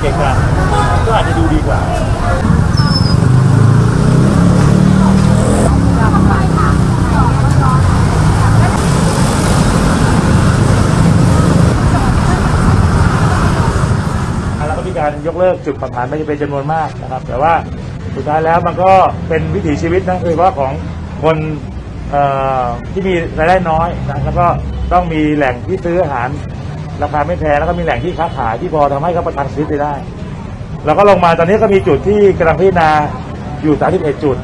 เก่งกันก็อาจจะดูดีกว่าแล้วก็มีการยกเลิกจุดประผ่านไม่ใช่เป็นจำนวนมากนะครับ แต่ว่าสุดท้ายแล้วมันก็เป็นวิถีชีวิตนะโดอว่าของคนที่มีรายได้น้อยนะแล้วก็ต้องมีแหล่งที่ซื้ออาหาร ราคาไม่แพงแล้วก็มีแหล่งที่ค้าขายที่พอทำให้เขาประทังชีวิตไปได้เราก็ลงมาตอนนี้ก็มีจุดที่กำลังพิจารณาอยู่31จุด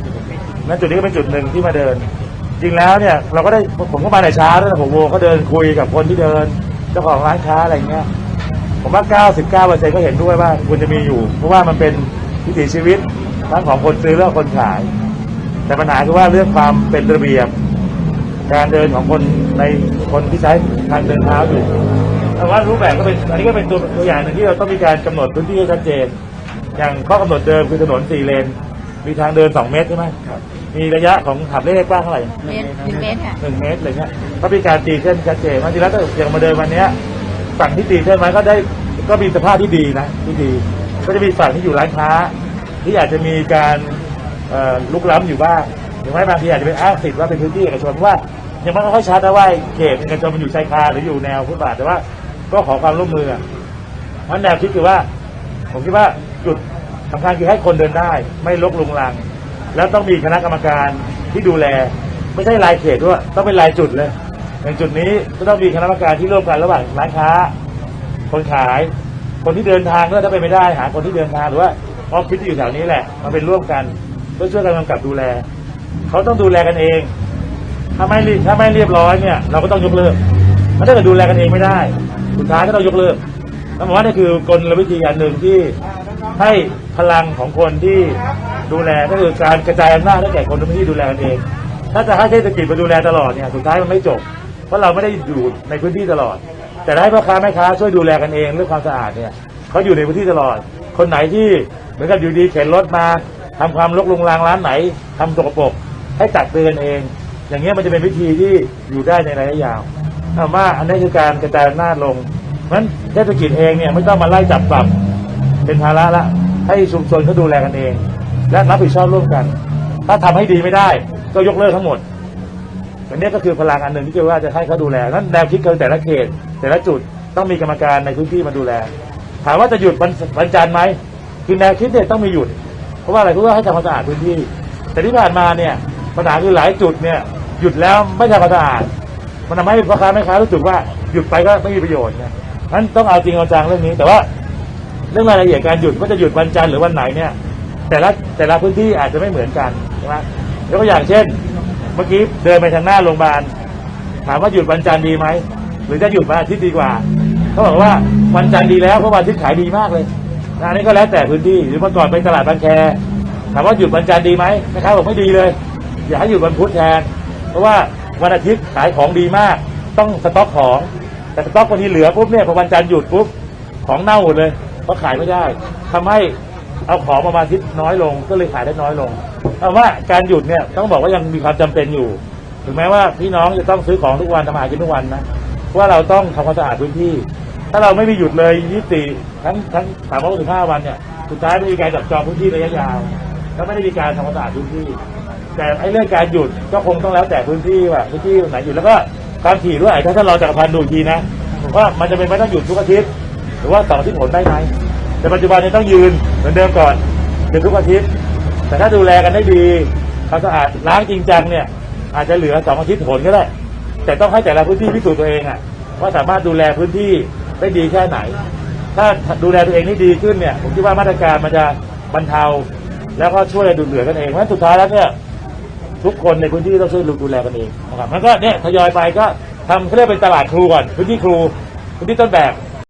นั่นจุดนี้ก็เป็นจุดหนึ่งที่มาเดิน จริงแล้วเนี่ยเราก็ได้ผมก็มาในเช้าด้วยนะผมโมก็เดินคุยกับคนที่เดินเจ้าของร้านค้าอะไรเงี้ยผมว่า 99เปอร์เซ็นต์ก็เห็นด้วยว่าควรจะมีอยู่ เพราะว่ามันเป็นวิถีชีวิตทั้งของคนซื้อและคนขาย แต่ปัญหาคือว่าเรื่องความเป็นระเบียบ การเดินของคนในคนที่ใช้ทางเดินเท้าอยู่ แต่ว่ารูปแบบก็เป็นอันนี้ก็เป็นตัวตัวอย่างหนึ่งที่เราต้องมีการกำหนดพื้นที่ให้ชัดเจน อย่างข้อกำหนดเดิมคือถนนสี่เลน มีทางเดินสองเมตรใช่ไหมมีระยะของหับเลขกว้างเท่าไหร่เมตรหนึ่งเมตรค่ะหนึ่งเมตรอะไรเงี้ยก็มีการตีเส้นชัดเจนบางทีแล้วถ้าอย่างมาเดินวันเนี้ยฝั่งที่ตีเส้นไว้ก็ได้ก็มีสภาพที่ดีนะที่ดี ก็จะมีฝั่งที่อยู่ร้านค้า ที่อาจจะมีการเอ่อลุกล้ำอยู่บ้างหรือไม่บางทีอาจจะเป็นอ้างสิทธิ์ว่าเป็นพื้นที่เอกชนเพราะว่ายังไม่ค่อยชัดนะว่าเขตเอกชนมันอยู่ชายคาหรืออยู่แนวฟุตบาทแต่ว่า ก็ขอความร่วมมืออะเพราะแนวคิดคือว่า ผมคิดว่าจุดสำคัญคือให้คนเดินได้ ไม่ลกลุงลัง แล้วต้องมีคณะกรรมการที่ดูแล ไม่ใช่รายเขตด้วย ต้องเป็นรายจุดเลย อย่างจุดนี้ก็ต้องมีคณะกรรมการที่ร่วมกันระหว่างร้านค้า คนขาย คนที่เดินทางก็ถ้าเป็นไม่ได้หาคนที่เดินทางหรือว่าออฟฟิศที่อยู่แถวนี้แหละมาเป็นร่วมกันเพื่อช่วยกันกำกับดูแล เขาต้องดูแลกันเอง ถ้าไม่ถ้าไม่เรียบร้อยเนี่ย เราก็ต้องยกเลิกถ้าเกิดดูแลกันเองไม่ได้ สุดท้ายก็ต้องยกเลิกต้องบอกว่านี่คือกลวิธีอันหนึ่งที่ให้พลังของคนที่ดูแลก็คือการกระจายอำนาจให้แก่คนที่ดูแลกันเอง ถ้าจะให้เทศกิจมาดูแลตลอดเนี่ยสุดท้ายมันไม่จบ เพราะเราไม่ได้อยู่ในพื้นที่ตลอด แต่ถ้าให้พ่อค้าแม่ค้าช่วยดูแลกันเองเรื่องความสะอาดเนี่ยเขาอยู่ในพื้นที่ตลอด คนไหนที่เหมือนกับอยู่ดีเข็นรถมาทำความรกรุงรังร้านไหนทำสกปรกให้ตักเตือนเอง อย่างเงี้ยมันจะเป็นวิธีที่อยู่ได้ในระยะยาว ถามว่าอันนี้คือการกระจายอำนาจลงเพราะฉะนั้นเทศกิจเองเนี่ยไม่ต้องมาไล่จับปรับเป็นภาระละให้ชุมชนเขาดูแลกันเอง และรับผิดชอบร่วมกัน ถ้าทำให้ดีไม่ได้ ก็ยกเลิกทั้งหมดอันนี้ก็คือพลังอันหนึ่งที่จะว่าจะให้เขาดูแลนั้นแนวคิดคือแต่ละเขต แต่ละจุดต้องมีกรรมการในพื้นที่มาดูแล ถามว่าจะหยุดวันวันจันทร์ไหมคือแนวคิดเนี่ยต้องมีหยุด เพราะว่าอะไรเพราะว่าให้ทำความสะอาดพื้นที่ แต่ที่ผ่านมาเนี่ยปัญหาคือหลายจุดเนี่ยหยุดแล้วไม่ทำความสะอาด มันทำให้พ่อค้าแม่ค้ารู้สึกว่าหยุดไปก็ไม่มีประโยชน์ไงนั้นต้องเอาจริงเอาจังเรื่องนี้แต่ว่าเรื่องรายละเอียดการหยุดว่าจะหยุดวันจันทร์หรือวันไหนเนี่ย แต่ละแต่ละพื้นที่อาจจะไม่เหมือนกันใช่ไหมยกตัวอย่างเช่น เมื่อกี้เดินไปทางหน้าโรงพยาบาลถามว่าหยุดวันจันทร์ดีไหมหรือจะหยุดวันอาทิตย์ดีกว่าเขาบอกว่าวันจันทร์ดีแล้วเพราะวันอาทิตย์ขายดีมากเลยนะอันนี้ก็แล้วแต่พื้นที่หรือเมื่อก่อนไปตลาดบางแคถามว่าหยุดวันจันทร์ดีไหมนะครับบอกไม่ดีเลย อยากให้หยุดวันพุธแทน เพราะว่า วันอาทิตย์ขายของดีมาก ต้องสต็อกของ แต่สต็อกวันนี้เหลือปุ๊บเนี่ยพอวันจันทร์หยุดปุ๊บของเน่าหมดเลยเพราะขายไม่ได้ทำให้เอาของประมาณอาทิตย์น้อยลง ก็เลยขายได้น้อยลงแต่ว่าการหยุดเนี่ยต้องบอกว่ายังมีความจำเป็นอยู่ ถึงแม้ว่าพี่น้องจะต้องซื้อของทุกวันทำอาหารกินทุกวันนะว่าเราต้องทำความสะอาดพื้นที่ ถ้าเราไม่มีหยุดเลย24ทั้งทั้ง365วันเนี่ยสุดท้ายไม่มีการจับจองพื้นที่ระยะยาว แล้วไม่ได้มีการทำความสะอาดพื้นที่ แต่ไอ้เรื่องการหยุดก็คงต้องแล้วแต่พื้นที่ว่าพื้นที่ไหนหยุดแล้วก็ความถี่ด้วยถ้าท่านรองจักรพันธ์ดูทีนะว่ามันจะเป็นไปต้องหยุดทุกอาทิตย์หรือว่าสองอาทิตย์ผลได้ไหมแต่ปัจจุบันนี้ต้องยืนเหมือนเดิมก่อนหยุดทุกอาทิตย์ แต่ถ้าดูแลกันได้ดีความสะอาดล้างจริงจังเนี่ยอาจจะเหลือสองอาทิตย์ผลก็ได้ แต่ต้องให้แต่ละพื้นที่พิสูจน์ตัวเองอะว่าสามารถดูแลพื้นที่ได้ดีแค่ไหน ถ้าดูแลตัวเองได้ดีขึ้นเนี่ยผมคิดว่ามาตรการมันจะบรรเทาแล้วก็ช่วยดูเหลือกันเองเพราะสุดท้ายแล้วเนี่ย ทุกคนในพื้นที่ต้องช่วยดูแลกันเองนะครับมันก็เนี่ยทยอยไปก็ทำเขาเรียกเป็นตลาดครูก่อนพื้นที่ครูพื้นที่ต้นแบบ